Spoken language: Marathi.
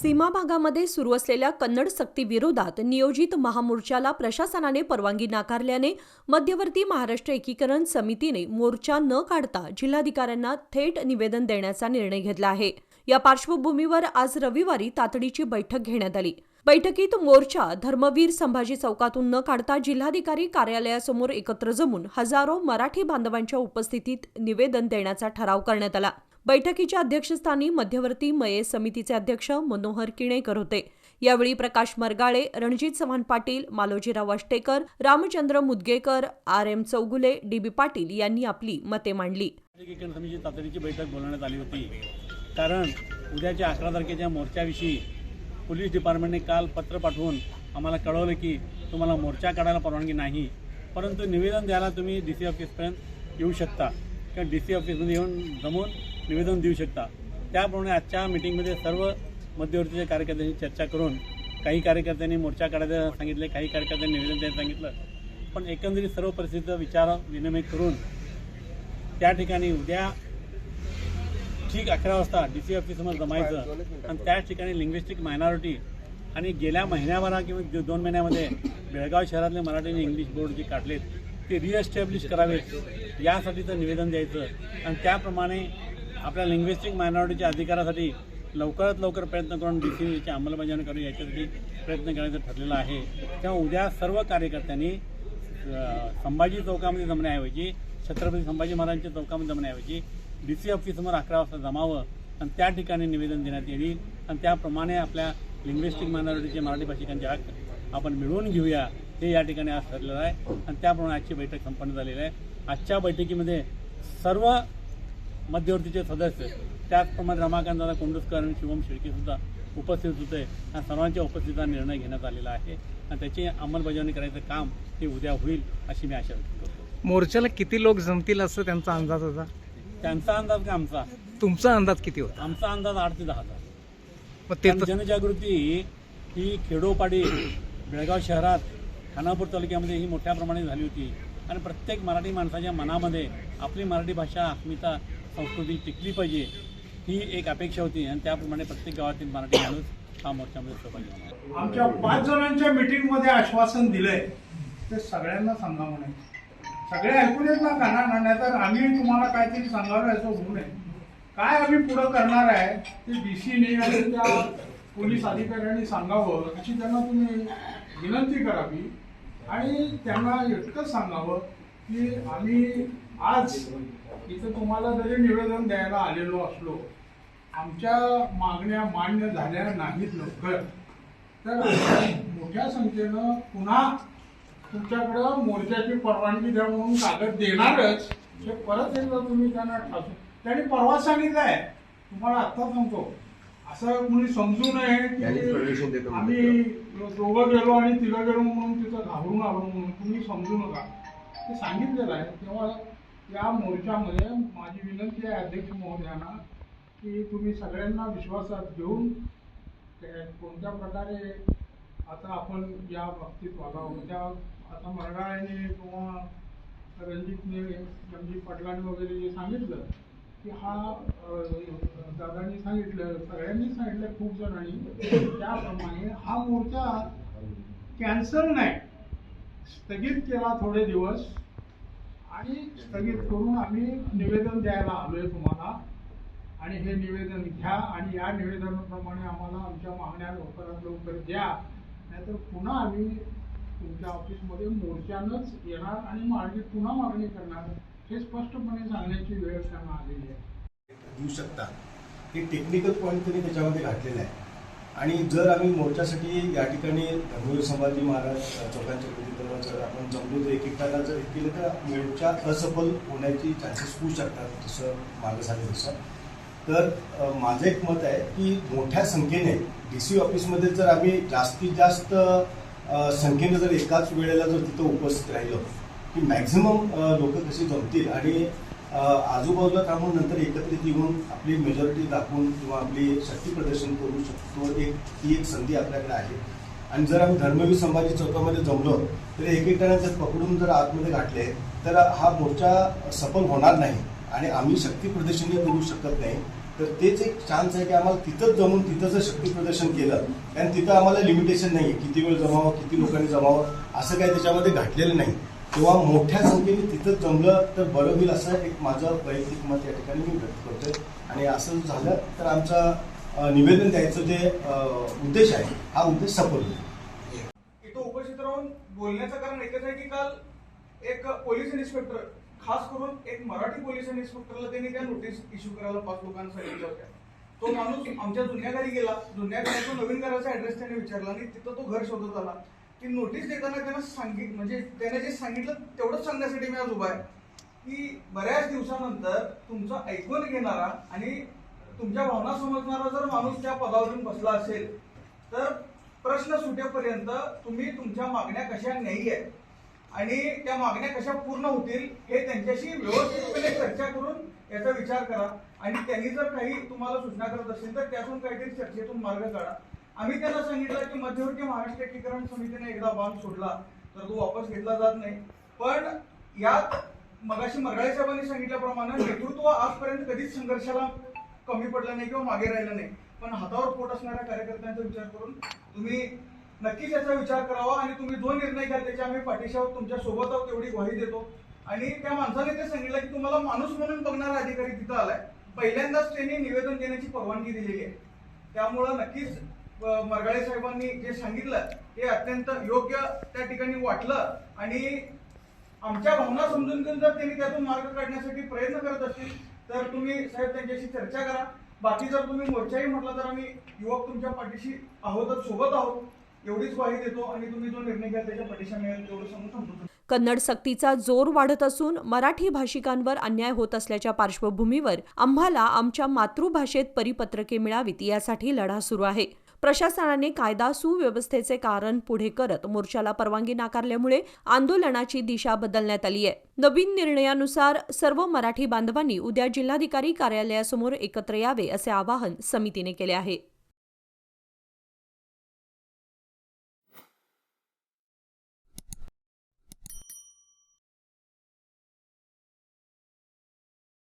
सीमा भागामध्ये सुरू असलेल्या कन्नड सक्तीविरोधात नियोजित महामोर्चाला प्रशासनाने परवानगी नाकारल्याने मध्यवर्ती महाराष्ट्र एकीकरण समितीने मोर्चा न काढता जिल्हाधिकाऱ्यांना थेट निवेदन देण्याचा निर्णय घेतला आहे. या पार्श्वभूमीवर आज रविवारी तातडीची बैठक घेण्यात आली. बैठकीत मोर्चा धर्मवीर संभाजी चौकातून न काढता जिल्हाधिकारी कार्यालयासमोर एकत्र जमून हजारो मराठी बांधवांच्या उपस्थितीत निवेदन देण्याचा ठराव करण्यात आला. बैठकीच्या अध्यक्षस्थानी मध्यवर्ती मये समितीचे अध्यक्ष मनोहर किणेकर होते. यावेळी Prakash Margale Ranjit Chavan Patil Malojirao Ashtekar Ramchandra Mudgekar R M Chougule D B Patil यांनी आपली मते मांडली. समितीची तातडीची बैठक बोलवण्यात आली होती. कारण उद्याच्या अकरा तारखेच्या मोर्चाविषयी पोलीस डिपार्टमेंटने काल पत्र पाठवून आम्हाला कळवलं की तुम्हाला मोर्चा काढायला परवानगी नाही. परंतु निवेदन द्यायला तुम्ही डी सी ऑफिसपर्यंत येऊ शकता. किंवा डी सी ऑफिसमध्ये येऊन जमून निवेदन देऊ शकता. त्याप्रमाणे आजच्या मिटिंगमध्ये सर्व मध्यवर्तीच्या कार्यकर्त्यांशी चर्चा करून काही कार्यकर्त्यांनी मोर्चा काढायला सांगितले काही कार्यकर्त्यांनी निवेदन द्यायला सांगितलं पण एकंदरीत सर्व परिस्थितीचा विचार विनिमय करून त्या ठिकाणी उद्या ठीक अकरा वाजता डी सी ऑफिसमध्ये जमायचं आणि त्याच ठिकाणी लिंग्विस्टिक मायनॉरिटी आणि गेल्या महिन्याभरा किंवा दोन महिन्यामध्ये बेळगाव शहरातले मराठी आणि इंग्लिश बोर्ड जे काढलेत ते रिएस्टॅब्लिश करावेत यासाठीचं निवेदन द्यायचं. आणि त्याप्रमाणे आपल्या लिंग्विस्टिक मायनॉरिटीच्या अधिकारासाठी लवकरात लवकर प्रयत्न करून डी सी एची अंमलबजावणी करून याच्यासाठी प्रयत्न करायचं ठरलेलं आहे. तेव्हा उद्या सर्व कार्यकर्त्यांनी संभाजी चौकामध्ये जमण्याऐवजी छत्रपती संभाजी महाराजांच्या चौकामध्ये जमण्याऐवजी डी सी ऑफिसमोर अकरा वाजता जमावं आणि त्या ठिकाणी निवेदन देण्यात येईल. आणि त्याप्रमाणे आपल्या लिंग्विस्टिक मायनॉरिटीचे मराठी भाषिकांचे हक्क आपण मिळवून घेऊया. हे या ठिकाणी आज ठरलेलं आहे. आणि त्याप्रमाणे आजची बैठक संपन्न झालेली आहे. आजच्या बैठकीमध्ये सर्व मध्यवर्तीचे सदस्य त्याचप्रमाणे रमाकांत दादा कोंडुसकर आणि शिवम शेळके सुद्धा उपस्थित होते. आणि सर्वांच्या उपस्थितीचा निर्णय घेण्यात आलेला आहे. आणि त्याची अंमलबजावणी करायचं काम हे उद्या होईल अशी मी आशा व्यक्त करतो. मोर्चाला किती लोक जमतील असं त्यांचा अंदाज होता? त्यांचा अंदाज का आमचा? तुमचा अंदाज किती होता? आमचा अंदाज आठ ते दहा हजार. जनजागृती ही खेडोपाडी बेळगाव शहरात खानापूर तालुक्यामध्ये ही मोठ्या प्रमाणात झाली होती. आणि प्रत्येक मराठी माणसाच्या मनामध्ये आपली मराठी भाषा अस्मिता संस्कृती टिकली पाहिजे ही एक अपेक्षा होती. आणि त्याप्रमाणे प्रत्येक गावातील मराठी माणूस हा मोर्चामध्ये सहभागी आमच्या पाच जणांच्या मिटिंगमध्ये आश्वासन दिलंय. ते सगळ्यांना सांगा म्हणे. सगळे ऐकून येत ना काना नाही तर आम्ही तुम्हाला काहीतरी सांगावं असं होऊ नये. काय आम्ही पुढं करणार आहे ते डीसीने आणि त्या पोलीस अधिकाऱ्यांनी सांगावं अशी त्यांना तुम्ही विनंती करावी. आणि त्यांना इतकंच सांगावं की आम्ही आज इथं तुम्हाला जरी निवेदन द्यायला आलेलो असलो आमच्या मागण्या मान्य झाल्या नाहीत लवकर तर मोठ्या संख्येनं पुन्हा तुमच्याकडं मोर्चाची परवानगी द्या म्हणून कागद देणारच हे परत एकदा तुम्ही त्यांना ठासू त्यांनी परवा सांगितलंय. तुम्हाला आत्ता सांगतो. असं कुणी समजू नये आम्ही दोघं गेलो आणि तिघं गेलो म्हणून तिथं घाबरून आलो म्हणून. तुम्ही समजू नका. ते सांगितलेलं आहे. तेव्हा या मोर्चामध्ये माझी विनंती आहे अध्यक्ष महोदयांना की तुम्ही सगळ्यांना विश्वासात घेऊन कोणत्या प्रकारे आता आपण या बाबतीत वागावं? म्हणजे आता मरडाळ्याने किंवा रणजितने रणजित पाटलांनी वगैरे जे सांगितलं की हा दादांनी सांगितलं सगळ्यांनी सांगितलं खूप जणांनी त्याप्रमाणे हा मोर्चा कॅन्सल नाही. स्थगित केला थोडे दिवस आणि स्थगित करून आम्ही निवेदन द्यायला आलोय तुम्हाला. आणि हे निवेदन घ्या आणि या निवेदनाप्रमाणे आम्हाला आमच्या मागण्या लवकरात लवकर द्या. नाहीतर पुन्हा आम्ही तुमच्या ऑफिसमध्ये मोर्चानंच येणार आणि मागणी पुन्हा मागणी करणार. हे स्पष्टपणे सांगण्याची वेळ त्यांना आलेली आहे. देऊ शकता. हे टेक्निकल पॉईंट त्यांनी त्याच्यामध्ये घातलेलं आहे. आणि जर आम्ही मोर्चासाठी या ठिकाणी धर्मवीर संभाजी महाराज चौकांच्या प्रतिबंधावर जर आपण जमलो तर एक एकटाला जर हे केलं तर मोर्चा असफल होण्याची चान्सेस होऊ शकतात जसं मागं झालं तसं तर माझं एक मत आहे की मोठ्या संख्येने डी सी ऑफिसमध्ये जर आम्ही जास्तीत जास्त संख्येने जर एकाच वेळेला जर तिथं उपस्थित राहिलो की मॅक्झिमम लोक कशी जमतील? आणि आजूबाजूला थांबून नंतर एकत्रित येऊन आपली मेजॉरिटी दाखवून किंवा आपली शक्ती प्रदर्शन करू शकतो एक ही एक संधी आपल्याकडे आहे. आणि जर आम्ही धर्मवीर संभाजी चौकामध्ये जमलो तर एक जर पकडून जर आतमध्ये गाठले तर हा मोर्चा सफल होणार नाही. आणि आम्ही शक्ती प्रदर्शनही करू शकत नाही. तर तेच एक चान्स आहे की आम्हाला तिथंच जमून तिथं जर शक्ती प्रदर्शन केलं कारण तिथं आम्हाला लिमिटेशन नाही किती वेळ जमावं किती लोकांनी जमावं असं काही त्याच्यामध्ये घातलेलं नाही. किंवा मोठ्या संख्येने तिथं जमलं तर बरं होईल असं एक माझं वैयक्तिक मत या ठिकाणी मी व्यक्त करतोय. आणि असं झालं तर आमचा निवेदन द्यायचं जे उद्देश आहे हा उद्देश सफल होईल. इथं उपस्थित राहून बोलण्याचं कारण एकच आहे की काल एक पोलीस इन्स्पेक्टर खास करून एक मराठी पोलीस इन्स्पेक्टरला त्यांनी त्या नोटीस इश्यू करायला पाच लोकांना सांगितल्या होत्या तो माणूस आमच्या जुन्या घरी गेला. जुन्या घराचा नवीन घराचा ऍड्रेस त्याने विचारला आणि तिथं तो घर शोधत आला. ती नोटीस देताना त्यांना सांगित म्हणजे त्याने जे सांगितलं तेवढंच सांगण्यासाठी मी आज उभा आहे. की बऱ्याच दिवसानंतर तुमचं ऐकून घेणारा आणि तुमच्या भावना समजणारा जर माणूस त्या पदावरून बसला असेल तर प्रश्न सुटेपर्यंत तुम्ही तुमच्या मागण्या कशा नाही आहेत आणि त्या मागण्या कशा पूर्ण होतील हे त्यांच्याशी व्यवस्थितपणे चर्चा करून याचा विचार करा. आणि त्यांनी जर काही तुम्हाला सूचना करत असेल तर त्यातून काहीतरी चर्चेतून मार्ग काढा. आम्ही त्यांना सांगितलं की मध्यवर्ती महाराष्ट्र एकीकरण समितीने एकदा बांध सोडला तर तो वापस घेतला जात नाही. पण यात मगाशी मराळे साहेबांनी सांगितल्याप्रमाणे नेतृत्व आजपर्यंत कधीच संघर्षाला कमी पडलं नाही किंवा मागे राहिलं नाही. पण हातावर पोट असणाऱ्या कार्यकर्त्यांचा विचार करून तुम्ही नक्कीच याचा विचार करावा आणि तुम्ही जो निर्णय घ्याल त्याच्या आम्ही पाठीशी आहोत तुमच्यासोबत आहोत तेवढी ग्वाही देतो. आणि त्या माणसाने ते सांगितलं की तुम्हाला माणूस म्हणून बघणारा अधिकारी तिथं आलाय. पहिल्यांदाच त्यांनी निवेदन देण्याची परवानगी दिलेली आहे. त्यामुळं नक्कीच मरगाळे साहेबांनी जे सांगितलं ते अत्यंत योग्य त्या ठिकाणी वाटलं. आणि आमच्या भावना समजून घेऊन जर त्यांनी त्यातून मार्ग काढण्यासाठी प्रयत्न करत असतील तर तुम्ही साहेब त्यांच्याशी चर्चा करा. बाकी जर तुम्ही मोर्चाही म्हटलं तर आम्ही युवक तुमच्या पाठीशी आहोतच सोबत आहोत. एवढीच ग्वाही देतो आणि तुम्ही जो निर्णय घ्याल त्याच्या पाठीशी मिळेल तेवढं सांगून थांबतो. कन्नड सक्तीचा जोर वाढत असून मराठी भाषिकांवर अन्याय होत असल्याच्या पार्श्वभूमीवर आम्हाला आमच्या मातृभाषेत परिपत्रके मिळावीत यासाठी लढा सुरू आहे. प्रशासनाने कायदा सुव्यवस्थेचे कारण पुढे करत मोर्चाला परवानगी नाकारल्यामुळे आंदोलनाची दिशा बदलण्यात आली आहे. नवीन निर्णयानुसार सर्व मराठी बांधवांनी उद्या जिल्हाधिकारी कार्यालयासमोर एकत्र यावे असे आवाहन समितीने केले आहे.